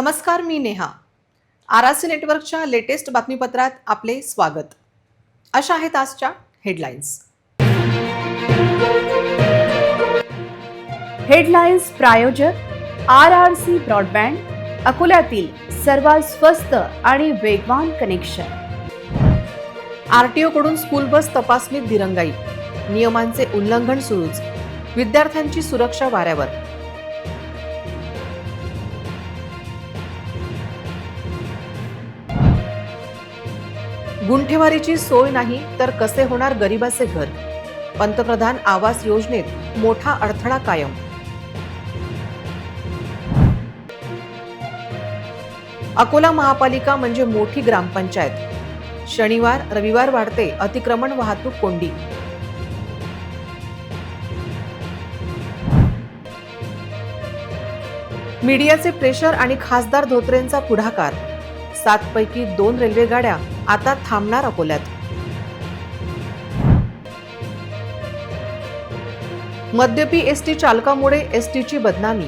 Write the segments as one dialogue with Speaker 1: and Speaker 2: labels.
Speaker 1: नमस्कार मी Neha. R R C नेटवर्कच्या लेटेस्ट बातमीपत्रात आपले स्वागत. अशा आहेत आजच्या हेडलाईन्स.
Speaker 2: हेडलाईन्स प्रायोजक आर आर सी ब्रॉडबँड अकोल्यातील सर्वात स्वस्त आणि वेगवान कनेक्शन.
Speaker 1: आरटीओ कडून स्कूल बस तपासणीत दिरंगाई. नियमांचे उल्लंघन सुरूच. विद्यार्थ्यांची सुरक्षा वाऱ्यावर. गुंठेवारीची सोय नाही तर कसे होणार गरिबाचे घर? पंतप्रधान आवास योजनेत मोठा अडथळा कायम. अकोला महापालिका म्हणजे मोठी ग्रामपंचायत. शनिवार रविवार वाढते अतिक्रमण वाहतूक कोंडी. मीडियाचे प्रेशर आणि खासदार धोत्रेंचा पुढाकार. सातपैकी दोन रेल्वे गाड्या आता थांबणार अकोल्यात. मद्यपी एसटी चालकामुळे एसटीची बदनामी.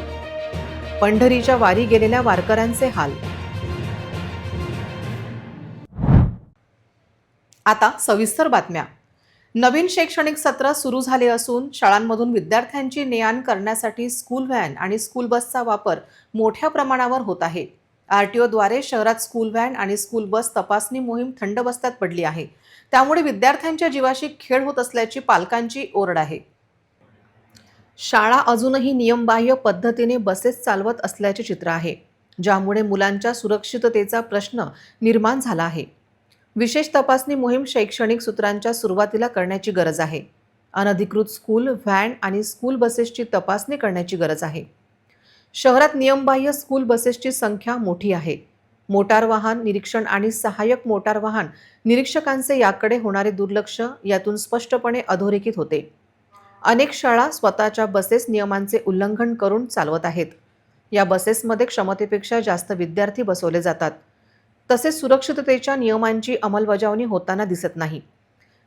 Speaker 1: पंढरीच्या वारी गेलेल्या वारकऱ्यांचे हाल. आता सविस्तर बातम्या. नवीन शैक्षणिक सत्र सुरू झाले असून शाळांमधून विद्यार्थ्यांची ने आण करण्यासाठी स्कूल व्हॅन आणि स्कूल बसचा वापर मोठ्या प्रमाणावर होत आहे. आर टी ओद्वारे शहरात स्कूल व्हॅन आणि स्कूल बस तपासणी मोहीम थंड बस्त्यात पडली आहे. त्यामुळे विद्यार्थ्यांच्या जीवाशी खेळ होत असल्याची पालकांची ओरड आहे. शाळा अजूनही नियमबाह्य पद्धतीने बसेस चालवत असल्याचे चित्र आहे ज्यामुळे मुलांच्या सुरक्षिततेचा प्रश्न निर्माण झाला आहे. विशेष तपासणी मोहीम शैक्षणिक सूत्रांच्या सुरुवातीला करण्याची गरज आहे. अनधिकृत स्कूल व्हॅन आणि स्कूल बसेसची तपासणी करण्याची गरज आहे. शहरात नियमबाह्य स्कूल बसेसची संख्या मोठी आहे. मोटार वाहन निरीक्षण आणि सहाय्यक मोटार वाहन निरीक्षकांचे याकडे होणारे दुर्लक्ष यातून स्पष्टपणे अधोरेखित होते. अनेक शाळा स्वतःच्या बसेस नियमांचे उल्लंघन करून चालवत आहेत. या बसेसमध्ये क्षमतेपेक्षा जास्त विद्यार्थी बसवले जातात. तसेच सुरक्षिततेच्या नियमांची अंमलबजावणी होताना दिसत नाही.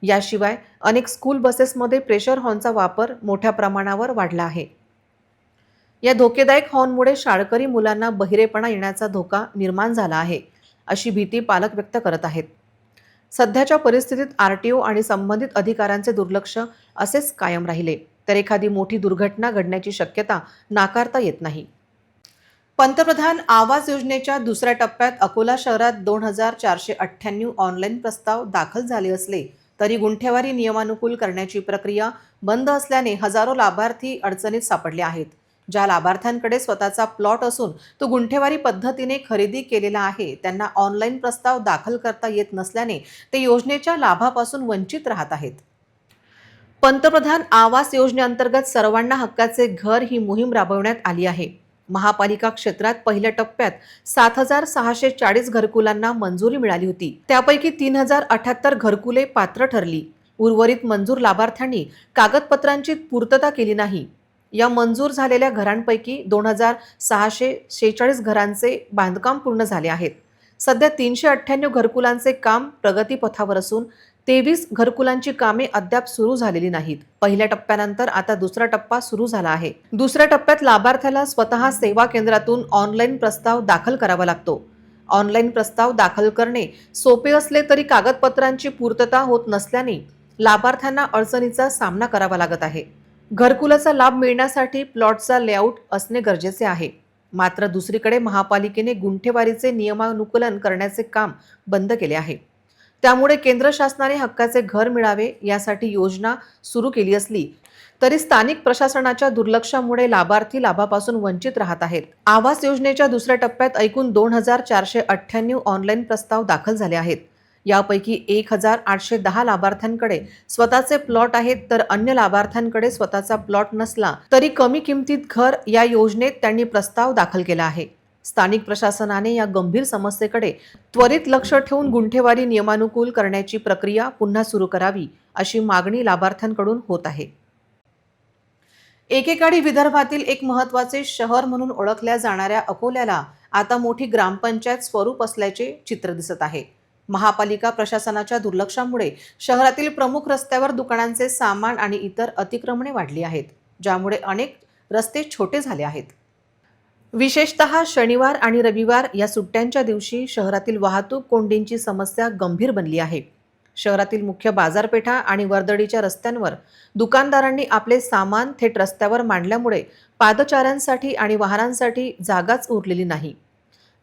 Speaker 1: याशिवाय अनेक स्कूल बसेसमध्ये प्रेशर हॉर्नचा वापर मोठ्या प्रमाणावर वाढला आहे. या धोकेदायक हॉर्नमुळे शाळकरी मुलांना बहिरेपणा येण्याचा धोका निर्माण झाला आहे अशी भीती पालक व्यक्त करत आहेत. सध्याच्या परिस्थितीत आर टी ओ आणि संबंधित अधिकाऱ्यांचे दुर्लक्ष असेच कायम राहिले तर एखादी मोठी दुर्घटना घडण्याची शक्यता नाकारता येत नाही. पंतप्रधान आवास योजनेच्या दुसऱ्या टप्प्यात अकोला शहरात दोन हजार चारशे अठ्ठ्याण्णव ऑनलाईन प्रस्ताव दाखल झाले असले तरी गुंठेवारी नियमानुकूल करण्याची प्रक्रिया बंद असल्याने हजारो लाभार्थी अडचणीत सापडले आहेत. ज्या लाभार्थ्यांकडे स्वतःचा प्लॉट असून तो गुंठेवारी पद्धतीने खरेदी केलेला आहे त्यांना ऑनलाईन प्रस्ताव दाखल करता येत नसल्याने ते योजनेच्या लाभापासून वंचित राहत आहेत. पंतप्रधान आवास योजनेअंतर्गत सर्वांना हक्काचे घर ही मोहीम राबवण्यात आली आहे. महापालिका क्षेत्रात पहिल्या टप्प्यात सात हजार सहाशे चाळीस घरकुलांना मंजुरी मिळाली होती. त्यापैकी तीन हजार अठ्याहत्तर घरकुले पात्र ठरली. उर्वरित मंजूर लाभार्थ्यांनी कागदपत्रांची पूर्तता केली नाही. या मंजूर झालेल्या घरांपैकी दोन हजार सहाशे शेहेचाळीस घरांचे बांधकाम पूर्ण झाले आहेत. सध्या तीनशे अठ्ठ्याण्णव घरकुलांचे काम प्रगतीपथावर असून तेवीस घरकुलांची कामे अद्याप सुरू झालेली नाहीत. पहिल्या टप्प्यानंतर आता दुसरा टप्पा सुरू झाला आहे. दुसऱ्या टप्प्यात लाभार्थ्याला स्वतः सेवा केंद्रातून ऑनलाईन प्रस्ताव दाखल करावा लागतो. ऑनलाईन प्रस्ताव दाखल करणे सोपे असले तरी कागदपत्रांची पूर्तता होत नसल्याने लाभार्थ्यांना अडचणीचा सामना करावा लागत आहे. घरकुलाचा लाभ मिळण्यासाठी प्लॉटचा लेआउट असणे गरजेचे आहे. मात्र दुसरीकडे महापालिकेने गुंठेवारीचे नियमानुकूलन करण्याचे काम बंद केले आहे. त्यामुळे केंद्र शासनाने हक्काचे घर मिळावे यासाठी योजना सुरू केली असली तरी स्थानिक प्रशासनाच्या दुर्लक्षामुळे लाभार्थी लाभापासून वंचित राहत आहेत. आवास योजनेच्या दुसऱ्या टप्प्यात एकूण दोन हजार चारशे अठ्ठ्याण्णव ऑनलाईन प्रस्ताव दाखल झाले आहेत. यापैकी एक हजार आठशे दहा लाभार्थ्यांकडे स्वतःचे प्लॉट आहेत तर अन्य लाभार्थ्यांकडे स्वतःचा प्लॉट नसला तरी कमी किमतीत घर या योजनेत त्यांनी प्रस्ताव दाखल केला आहे. स्थानिक प्रशासनाने या गंभीर समस्येकडे त्वरित लक्ष ठेवून गुंठेवारी नियमानुकूल करण्याची प्रक्रिया पुन्हा सुरू करावी अशी मागणी लाभार्थ्यांकडून होत आहे. एकेकाळी विदर्भातील एक महत्त्वाचे शहर म्हणून ओळखल्या जाणाऱ्या अकोल्याला आता मोठी ग्रामपंचायत स्वरूप असल्याचे चित्र दिसत आहे. महापालिका प्रशासनाच्या दुर्लक्षामुळे शहरातील प्रमुख रस्त्यावर दुकानांचे सामान आणि इतर अतिक्रमणे वाढली आहेत ज्यामुळे अनेक रस्ते छोटे झाले आहेत. विशेषतः शनिवार आणि रविवार या सुट्ट्यांच्या दिवशी शहरातील वाहतूक कोंडींची समस्या गंभीर बनली आहे. शहरातील मुख्य बाजारपेठा आणि वर्दळीच्या रस्त्यांवर दुकानदारांनी आपले सामान थेट रस्त्यावर मांडल्यामुळे पादचाऱ्यांसाठी आणि वाहनांसाठी जागाच उरलेली नाही.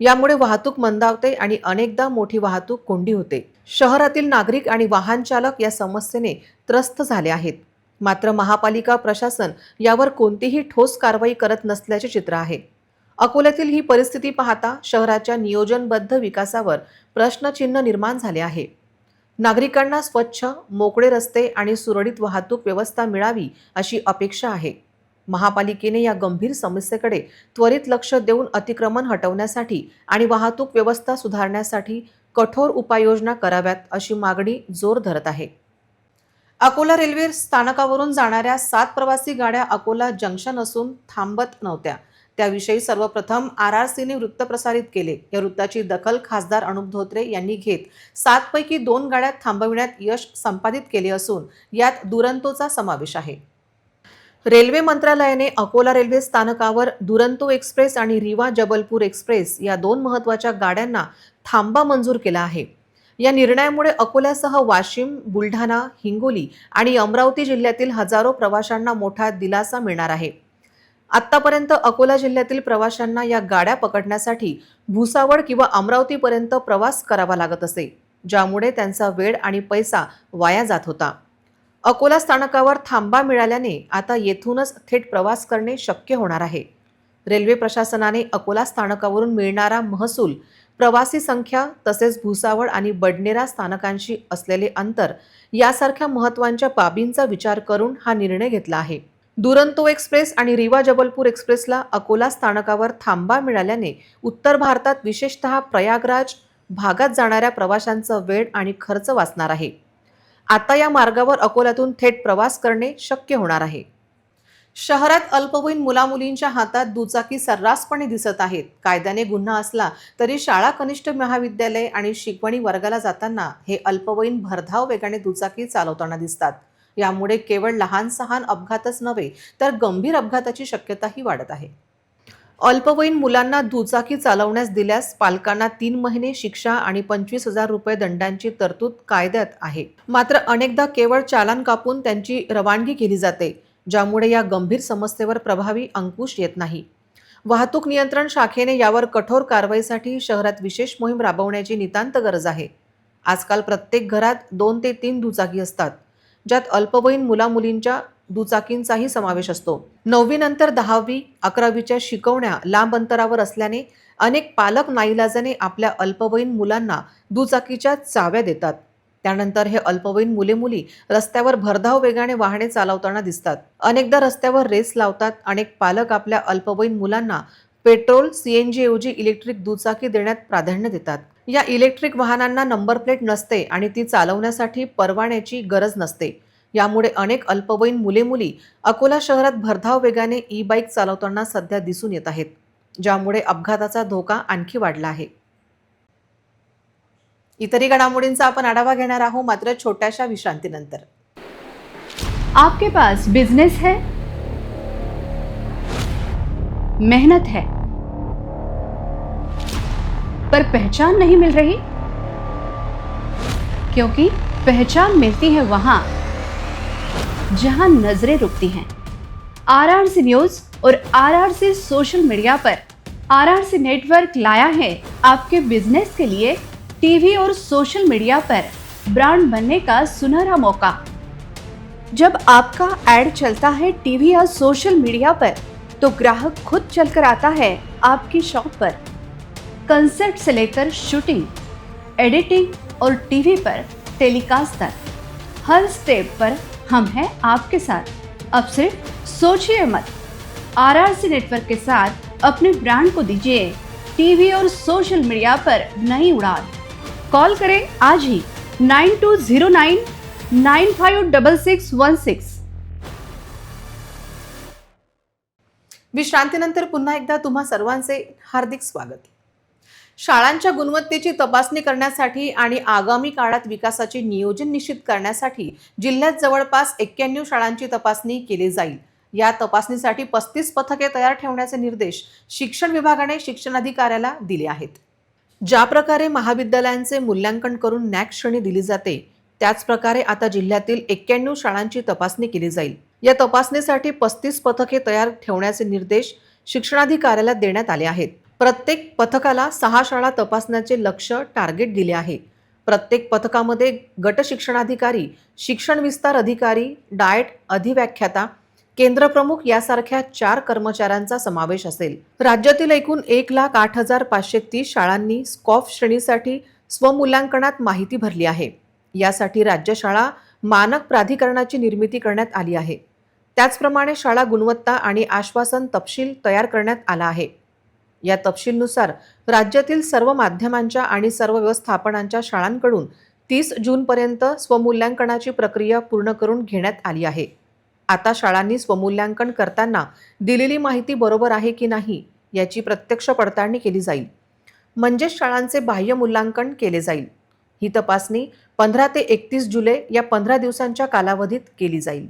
Speaker 1: यामुळे वाहतूक मंदावते आणि अनेकदा मोठी वाहतूक कोंडी होते. शहरातील नागरिक आणि वाहन चालक या समस्येने त्रस्त झाले आहेत. मात्र महापालिका प्रशासन यावर कोणतीही ठोस कारवाई करत नसल्याचे चित्र आहे. अकोल्यातील ही परिस्थिती पाहता शहराच्या नियोजनबद्ध विकासावर प्रश्नचिन्ह निर्माण झाले आहे. नागरिकांना स्वच्छ मोकळे रस्ते आणि सुरळीत वाहतूक व्यवस्था मिळावी अशी अपेक्षा आहे. महापालिकेने या गंभीर समस्येकडे त्वरित लक्ष देऊन अतिक्रमण हटवण्यासाठी आणि वाहतूक व्यवस्था सुधारण्यासाठी कठोर उपाययोजना कराव्यात अशी मागणी जोर धरत आहे. अकोला रेल्वे स्थानकावरून जाणाऱ्या सात प्रवासी गाड्या अकोला जंक्शन असून थांबत नव्हत्या. त्याविषयी सर्वप्रथम आर आर सीने वृत्त प्रसारित केले. या वृत्ताची दखल खासदार अनुप धोत्रे यांनी घेत. सातपैकी दोन गाड्या थांबविण्यात यश संपादित केले असून यात दुरंतोचा समावेश आहे. रेल्वे मंत्रालयाने अकोला रेल्वे स्थानकावर दुरंतो एक्सप्रेस आणि रिवा जबलपूर एक्सप्रेस या दोन महत्त्वाच्या गाड्यांना थांबा मंजूर केला आहे. या निर्णयामुळे अकोल्यासह वाशिम बुलढाणा हिंगोली आणि अमरावती जिल्ह्यातील हजारो प्रवाशांना मोठा दिलासा मिळणार आहे. आत्तापर्यंत अकोला जिल्ह्यातील प्रवाशांना या गाड्या पकडण्यासाठी भुसावळ किंवा अमरावतीपर्यंत प्रवास करावा लागत असे ज्यामुळे त्यांचा वेळ आणि पैसा वाया जात होता. अकोला स्थानकावर थांबा मिळाल्याने आता येथूनच थेट प्रवास करणे शक्य होणार आहे. रेल्वे प्रशासनाने अकोला स्थानकावरून मिळणारा महसूल प्रवासी संख्या तसेच भुसावळ आणि बडनेरा स्थानकांशी असलेले अंतर यासारख्या महत्त्वांच्या बाबींचा विचार करून हा निर्णय घेतला आहे. दुरंतो एक्सप्रेस आणि रिवा जबलपूर एक्सप्रेसला अकोला स्थानकावर थांबा मिळाल्याने उत्तर भारतात विशेषतः प्रयागराज भागात जाणाऱ्या प्रवाशांचा वेळ आणि खर्च वाचणार आहे. आता या मार्गावर अकोल्यातून थेट प्रवास करणे शक्य होणार आहे. शहरात अल्पवयीन मुलामुलींच्या हातात दुचाकी सर्रासपणे दिसत आहेत. कायद्याने गुन्हा असला तरी शाळा कनिष्ठ महाविद्यालय आणि शिकवणी वर्गाला जाताना हे अल्पवयीन भरधाव वेगाने दुचाकी चालवताना दिसतात. यामुळे केवळ लहान सहान अपघातच नव्हे तर गंभीर अपघाताची शक्यताही वाढत आहे. अल्पवयीन मुलांना दुचाकी चालवण्यास दिल्यास पालकांना तीन महिने शिक्षा आणि पंचवीस हजार रुपये दंडांची तरतूद कायद्यात आहे. मात्र अनेकदा केवळ चालान कापून त्यांची रवानगी केली जाते ज्यामुळे या गंभीर समस्येवर प्रभावी अंकुश येत नाही. वाहतूक नियंत्रण शाखेने यावर कठोर कारवाईसाठी शहरात विशेष मोहीम राबवण्याची नितांत गरज आहे. आजकाल प्रत्येक घरात दोन ते तीन दुचाकी असतात ज्यात अल्पवयीन मुलामुलींच्या दुचाकींचाही समावेश असतो. नववीनंतर दहावी अकरावीच्या शिकवण्या लांब अंतरावर असल्याने अनेक पालक नाईलाजाने आपल्या अल्पवयीन मुलांना दुचाकीच्या चाव्या देतात. त्यानंतर हे अल्पवयीन मुले मुली रस्त्यावर भरधाव वेगाने वाहने चालवताना दिसतात. अनेकदा रस्त्यावर रेस लावतात. अनेक पालक आपल्या अल्पवयीन मुलांना पेट्रोल सीएनजी ऐवजी इलेक्ट्रिक दुचाकी देण्यात प्राधान्य देतात. या इलेक्ट्रिक वाहनांना नंबर प्लेट नसते आणि ती चालवण्यासाठी परवान्याची गरज नसते. यामुळे अनेक अल्पवयीन मुले मुली अकोला शहरात भरधाव वेगाने ई बाईक चालवताना सध्या दिसून येत आहेत ज्यामुळे अपघाताचा धोका आणखी वाढला आहे. इतरही घडामोडींचा आपण आढावा घेणार आहोत मात्र छोट्याशा विश्रांतीनंतर.
Speaker 2: आपके पास बिजनेस है मेहनत है पर पहचान नहीं मिल रही क्योंकि पहचान मिलती है वहां। जहाँ नज़रें रुकती हैं। आरआरसी न्यूज़ और आरआरसी सोशल मीडिया पर आरआरसी नेटवर्क लाया है आपके बिज़नेस के लिए टीवी और सोशल मीडिया पर ब्रांड बनने का सुनहरा मौका। जब आपका एड चलता है टीवी या सोशल मीडिया पर तो ग्राहक खुद चलकर आता है आपकी शॉप पर। कंसेप्ट से लेकर शूटिंग, एडिटिंग और टीवी पर टेलीकास्ट तक, हर स्टेप पर हम हैं आपके साथ। अब सिर्फ़ सोचिए मत। आरआरसी नेटवर्क के साथ अपने ब्रांड को दीजिए। टीवी और सोशल मीडिया पर नई उड़ान। कॉल करें आज ही nine two zero nine nine five double six one six.
Speaker 1: विश्रांतीनंतर पुन्हा एकदा तुम्हा सर्वांचे हार्दिक स्वागत. शाळांच्या गुणवत्तेची तपासणी करण्यासाठी आणि आगामी काळात विकासाचे नियोजन निश्चित करण्यासाठी जिल्ह्यात जवळपास एक्क्याण्णव शाळांची तपासणी केली जाईल. या तपासणीसाठी पस्तीस पथके तयार ठेवण्याचे निर्देश शिक्षण विभागाने शिक्षणाधिकाऱ्याला दिले आहेत. ज्या प्रकारे महाविद्यालयांचे मूल्यांकन करून नॅक श्रेणी दिली जाते त्याच प्रकारे आता जिल्ह्यातील एक्क्याण्णव शाळांची तपासणी केली जाईल. या तपासणीसाठी पस्तीस पथके तयार ठेवण्याचे निर्देश शिक्षणाधिकाऱ्याला देण्यात आले आहेत. प्रत्येक पथकाला सहा शाळा तपासण्याचे लक्ष टार्गेट दिले आहे. प्रत्येक पथकामध्ये गट शिक्षणाधिकारी शिक्षण विस्तार अधिकारी डाएट अधिव्याख्याता केंद्रप्रमुख यासारख्या चार कर्मचाऱ्यांचा समावेश असेल. राज्यातील एकूण एक लाख आठ हजार पाचशे तीस शाळांनी स्कॉफ श्रेणीसाठी स्वमूल्यांकनात माहिती भरली आहे. यासाठी राज्य शाळा मानक प्राधिकरणाची निर्मिती करण्यात आली आहे. त्याचप्रमाणे शाळा गुणवत्ता आणि आश्वासन तपशील तयार करण्यात आला आहे. या तपशीलनुसार राज्यातील सर्व माध्यमांच्या आणि सर्व व्यवस्थापनांच्या शाळांकडून तीस जूनपर्यंत स्वमूल्यांकनाची प्रक्रिया पूर्ण करून घेण्यात आली आहे. आता शाळांनी स्वमूल्यांकन करताना दिलेली माहिती बरोबर आहे की नाही याची प्रत्यक्ष पडताळणी केली जाईल. म्हणजेच शाळांचे बाह्य मूल्यांकन केले जाईल. ही तपासणी पंधरा ते एकतीस जुलै या पंधरा दिवसांच्या कालावधीत केली जाईल.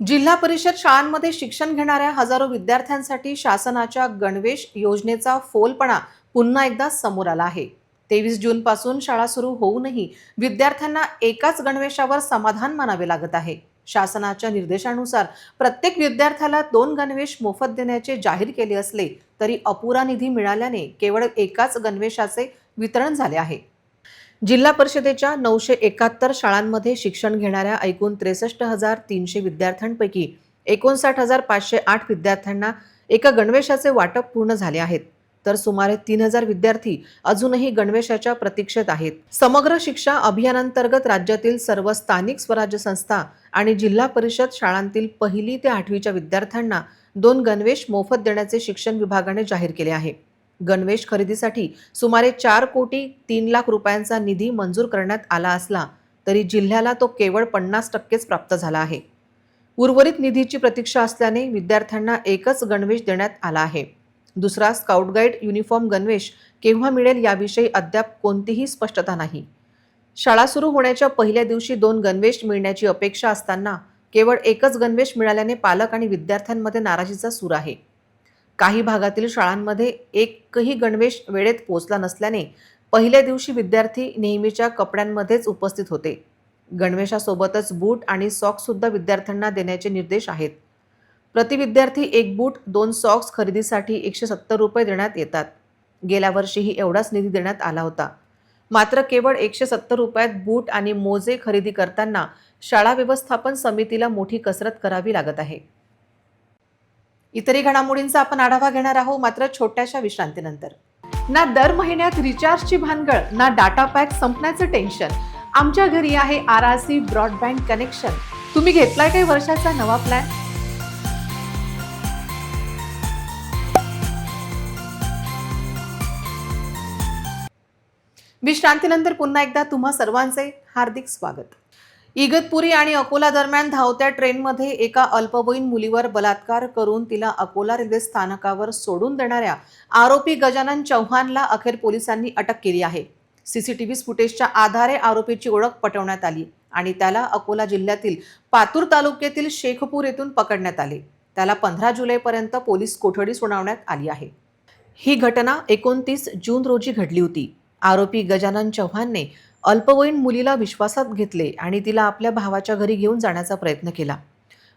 Speaker 1: जिल्हा परिषद शाळांमध्ये शिक्षण घेणाऱ्या हजारो विद्यार्थ्यांसाठी शासनाच्या गणवेश योजनेचा फोलपणा पुन्हा एकदा समोर आला आहे. तेवीस जूनपासून शाळा सुरू होऊनही विद्यार्थ्यांना एकाच गणवेशावर समाधान मानावे लागत आहे. शासनाच्या निर्देशानुसार प्रत्येक विद्यार्थ्याला दोन गणवेश मोफत देण्याचे जाहीर केले असले तरी अपुरा निधी मिळाल्याने केवळ एकाच गणवेशाचे वितरण झाले आहे. जिल्हा परिषदेच्या नऊशे एकाहत्तर शाळांमध्ये शिक्षण घेणाऱ्या एकूण त्रेसष्ट हजार तीनशे विद्यार्थ्यांपैकी एकोणसाठ हजार पाचशे आठ विद्यार्थ्यांना एका गणवेशाचे वाटप पूर्ण झाले आहेत. तर सुमारे तीन हजार विद्यार्थी अजूनही गणवेशाच्या प्रतीक्षेत आहेत. समग्र शिक्षा अभियानांतर्गत राज्यातील सर्व स्थानिक स्वराज्य संस्था आणि जिल्हा परिषद शाळांतील पहिली ते आठवीच्या विद्यार्थ्यांना दोन गणवेश मोफत देण्याचे शिक्षण विभागाने जाहीर केले आहे. गणवेश खरेदीसाठी सुमारे चार कोटी तीन लाख रुपयांचा निधी मंजूर करण्यात आला असला तरी जिल्ह्याला तो केवळ पन्नास टक्केच प्राप्त झाला आहे. उर्वरित निधीची प्रतीक्षा असल्याने विद्यार्थ्यांना एकच गणवेश देण्यात आला आहे. दुसरा स्काउट गाईड युनिफॉर्म गणवेश केव्हा मिळेल याविषयी अद्याप कोणतीही स्पष्टता नाही. शाळा सुरू होण्याच्या पहिल्या दिवशी दोन गणवेश मिळण्याची अपेक्षा असताना केवळ एकच गणवेश मिळाल्याने पालक आणि विद्यार्थ्यांमध्ये नाराजीचा सूर आहे. काही भागातील शाळांमध्ये एकही गणवेश वेळेत पोचला नसल्याने पहिल्या दिवशी विद्यार्थी नेहमीच्या कपड्यांमध्येच उपस्थित होते. गणवेशासोबतच बूट आणि सॉक्ससुद्धा विद्यार्थ्यांना देण्याचे निर्देश आहेत. प्रति विद्यार्थी एक बूट दोन सॉक्स खरेदीसाठी एकशे सत्तर रुपये देण्यात येतात. गेल्या वर्षीही एवढाच निधी देण्यात आला होता. मात्र केवळ एकशे सत्तर रुपयात बूट आणि मोजे खरेदी करताना शाळा व्यवस्थापन समितीला मोठी कसरत करावी लागत आहे. इतरही घडामोडींचा आपण आढावा घेणार आहोत मात्र छोट्याशा विश्रांतीनंतर. ना दर महिन्यात रिचार्जची भानगड ना डाटा पॅक संपण्याचं टेन्शन. आमच्या घरी आहे R R C broadband connection. तुम्ही घेतलाय काही वर्षाचा नवा प्लॅन? विश्रांतीनंतर पुन्हा एकदा तुम्हा सर्वांचे हार्दिक स्वागत. इगतपुरी आणि अकोला दरम्यान धावत्या ट्रेनमध्ये एका अल्पवयीन मुलीवर बलात्कार करून तिला अकोला रेल्वे स्थानकावर सोडून देणाऱ्या आरोपी गजानन चव्हाणला अखेर पोलिसांनी अटक केली आहे. सीसीटीव्ही फुटेजच्या आधारे आरोपीची ओळख पटवण्यात आली आणि त्याला अकोला जिल्ह्यातील पातूर तालुक्यातील शेखपूर येथून पकडण्यात आले. त्याला पंधरा जुलैपर्यंत पोलीस कोठडी सुनावण्यात आली आहे. ही घटना एकोणतीस जून रोजी घडली होती. आरोपी गजानन चव्हाणने अल्पवयीन मुलीला विश्वासात घेतले आणि तिला आपल्या भावाच्या घरी घेऊन जाण्याचा प्रयत्न केला.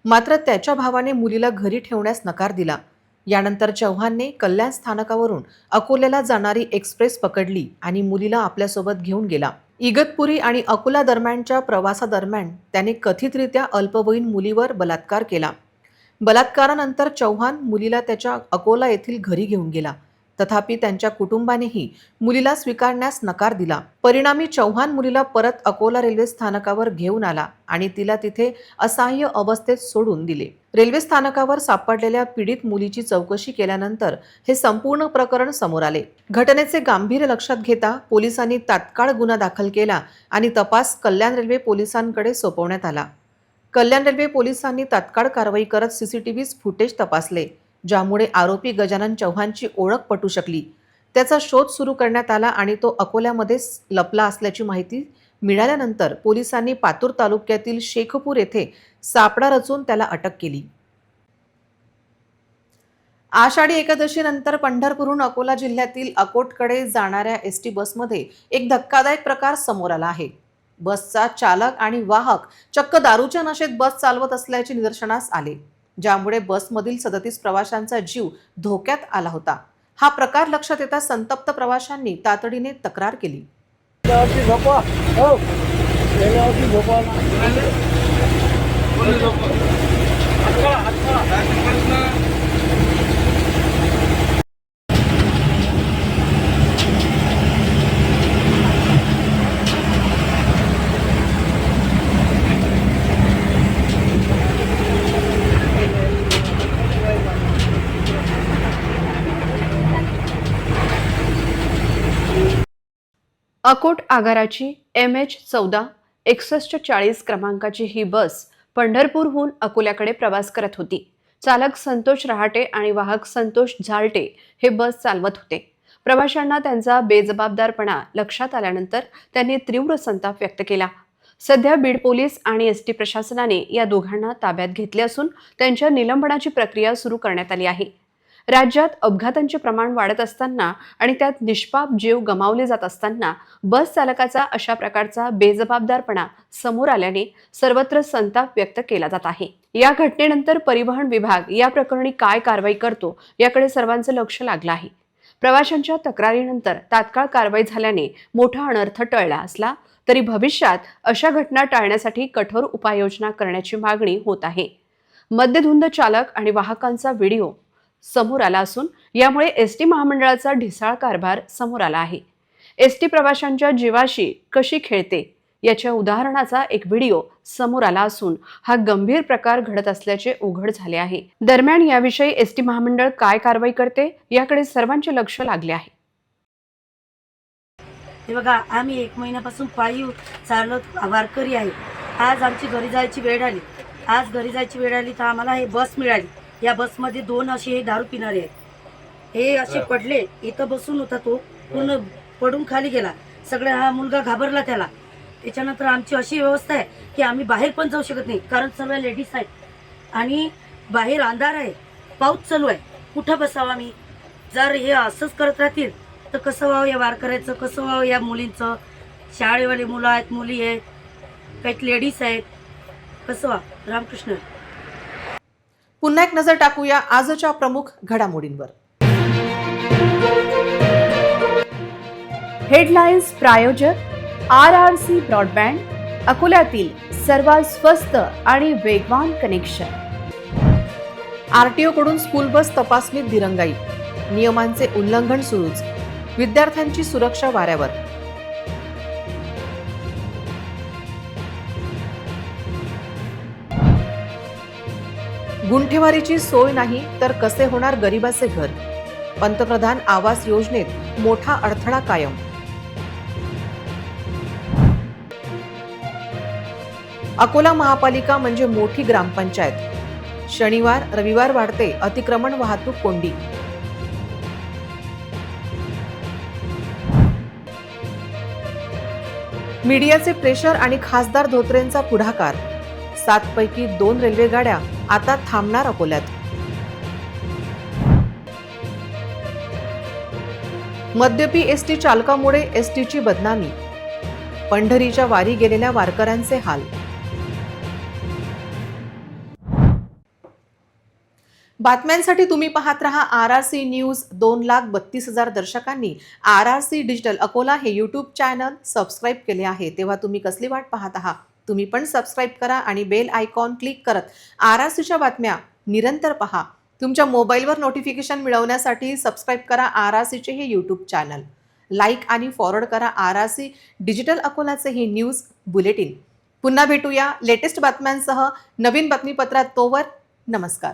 Speaker 1: मात्र त्याच्या भावाने मुलीला घरी ठेवण्यास नकार दिला. यानंतर चव्हाणने कल्याण स्थानकावरून अकोल्याला जाणारी एक्सप्रेस पकडली आणि मुलीला आपल्यासोबत घेऊन गेला. इगतपुरी आणि अकोला दरम्यानच्या प्रवासादरम्यान त्याने कथितरित्या अल्पवयीन मुलीवर बलात्कार केला. बलात्कारानंतर चव्हाण मुलीला त्याच्या अकोला येथील घरी घेऊन गेला. तथापि त्यांच्या कुटुंबानेही मुलीला स्वीकारण्यास नकार दिला. परिणामी चव्हाण मुलीला परत अकोला रेल्वे स्थानकावर घेऊन आला आणि तिला तिथे असहाय्य अवस्थेत सोडून दिले. रेल्वे स्थानकावर सापडलेल्या पीडित मुलीची चौकशी केल्यानंतर हे संपूर्ण प्रकरण समोर आले. घटनेचे गांभीर्य लक्षात घेता पोलिसांनी तात्काळ गुन्हा दाखल केला आणि तपास कल्याण रेल्वे पोलिसांकडे सोपवण्यात आला. कल्याण रेल्वे पोलिसांनी तात्काळ कारवाई करत सीसीटीव्ही फुटेज तपासले. ज्यामुळे आरोपी गजानन चव्हाणची ओळख पटू शकली. त्याचा शोध सुरू करण्यात आला आणि तो अकोल्यामध्ये लपला असल्याची माहिती मिळाल्यानंतर पोलिसांनी पातूर तालुक्यातील शेखपूर येथे सापडा रचून त्याला अटक केली. आषाढी एकादशीनंतर पंढरपूरहून अकोला जिल्ह्यातील अकोटकडे जाणाऱ्या एस टी बसमध्ये एक धक्कादायक प्रकार समोर आला आहे. बसचा चालक आणि वाहक चक्क दारूच्या नशेत बस चालवत असल्याचे निदर्शनास आले. ज्यामुळे बसमधील सदतीस प्रवाशांचा जीव धोक्यात आला होता. हा प्रकार लक्षात येता संतप्त प्रवाशांनी तातडीने तक्रार केली.
Speaker 2: अकोट आगाराची एम एच चौदा एकसष्ट चाळीस क्रमांकाची ही बस पंढरपूरहून अकोल्याकडे प्रवास करत होती. चालक संतोष रहाटे आणि वाहक संतोष झालटे हे बस चालवत होते. प्रवाशांना त्यांचा बेजबाबदारपणा लक्षात आल्यानंतर त्यांनी तीव्र संताप व्यक्त केला. सध्या बीड पोलीस आणि एस टी प्रशासनाने या दोघांना ताब्यात घेतले असून त्यांच्या निलंबनाची प्रक्रिया सुरू करण्यात आली आहे. राज्यात अपघातांचे प्रमाण वाढत असताना आणि त्यात निष्पाप जीव गमावले जात असताना बस चालकाचा अशा प्रकारचा बेजबाबदारपणा समोर आल्याने सर्वत्र संताप व्यक्त केला जात आहे. या घटनेनंतर परिवहन विभाग या प्रकरणी काय कारवाई करतो याकडे सर्वांचं लक्ष लागलं आहे. प्रवाशांच्या तक्रारीनंतर तात्काळ कारवाई झाल्याने मोठा अनर्थ टळला असला तरी भविष्यात अशा घटना टाळण्यासाठी कठोर उपाययोजना करण्याची मागणी होत आहे. मद्यधुंद चालक आणि वाहकांचा व्हिडिओ समोर आला असून यामुळे एस टी महामंडळाचा ढिसाळ कारभार समोर आला आहे. एस टी प्रवाशांच्या जीवाशी कशी खेळते याच्या उदाहरणाचा एक व्हिडिओ समोर आला असून हा गंभीर प्रकार घडत असल्याचे उघड झाले आहे. दरम्यान याविषयी एस टी महामंडळ काय कारवाई करते याकडे सर्वांचे लक्ष लागले आहे.
Speaker 3: हे बघा आम्ही एक महिन्यापासून पायी चालत वारकरी आहे. आज आमची घरी जायची वेळ आली. आज घरी जायची वेळ आली तर आम्हाला हे बस मिळाली. या बसमध्ये दोन असे हे दारू पिणारे आहेत. हे असे पडले इथं बसून होता तो पूर्ण पडून खाली गेला. सगळा हा मुलगा घाबरला त्याला. त्याच्यानंतर आमची अशी व्यवस्था आहे की आम्ही बाहेर पण जाऊ शकत नाही कारण सर्व लेडीज आहेत. आणि बाहेर अंधार आहे पाऊस चालू आहे. कुठं बसावं आम्ही? जर हे असंच करत राहतील तर कसं व्हावं या वारकऱ्याचं कसं व्हावं या मुलींचं? शाळेवाले मुलं आहेत मुली आहेत काही लेडीज आहेत. कसं व्हा रामकृष्ण.
Speaker 1: पुन्हा एक नजर टाकूया आजच्या प्रमुख घडामोडींवर.
Speaker 2: हेडलाईन्स प्रायोजक आर आर सी ब्रॉडबँड अकोल्यातील सर्वात स्वस्त आणि वेगवान कनेक्शन.
Speaker 1: आरटीओ कडून स्कूल बस तपासणीत दिरंगाई. नियमांचे उल्लंघन सुरूच. विद्यार्थ्यांची सुरक्षा वाऱ्यावर. गुंठेवारीची सोय नाही तर कसे होणार गरिबाचे घर? पंतप्रधान आवास योजनेत मोठा अडथळा कायम. अकोला महापालिका म्हणजे मोठी ग्रामपंचायत. शनिवार रविवार वाढते अतिक्रमण वाहतूक कोंडी. मीडियाचे प्रेशर आणि खासदार धोत्रेंचा पुढाकार. सात पैकी दोन रेल्वे गाड्या आता थांबणार अकोल्यात. मद्यपी एस टी चालकामुळे एस टीची बदनामी. पंढरीच्या वारी गेलेल्या वारकऱ्यांचे हाल. बातम्यांसाठी तुम्ही पाहत रहा आर आर सी न्यूज दोन लाख बत्तीस हजार दर्शकांनी. R R C digital Akola हे यूट्यूब चॅनल सबस्क्राईब केले आहे. तेव्हा तुम्ही कसली वाट पाहत आहात? तुम्ही पण सबस्क्राईब करा आणि बेल आयकॉन क्लिक करत आर आर सीच्या बातम्या निरंतर पहा. तुमच्या मोबाईलवर नोटिफिकेशन मिळवण्यासाठी सबस्क्राईब करा आर आर सीचे हे यूट्यूब चॅनल लाईक आणि फॉरवर्ड करा आर आर सी डिजिटल अकोलाचे हे न्यूज बुलेटिन पुन्हा भेटूया लेटेस्ट बातम्यांसह नवीन बातमीपत्रात तोवर नमस्कार.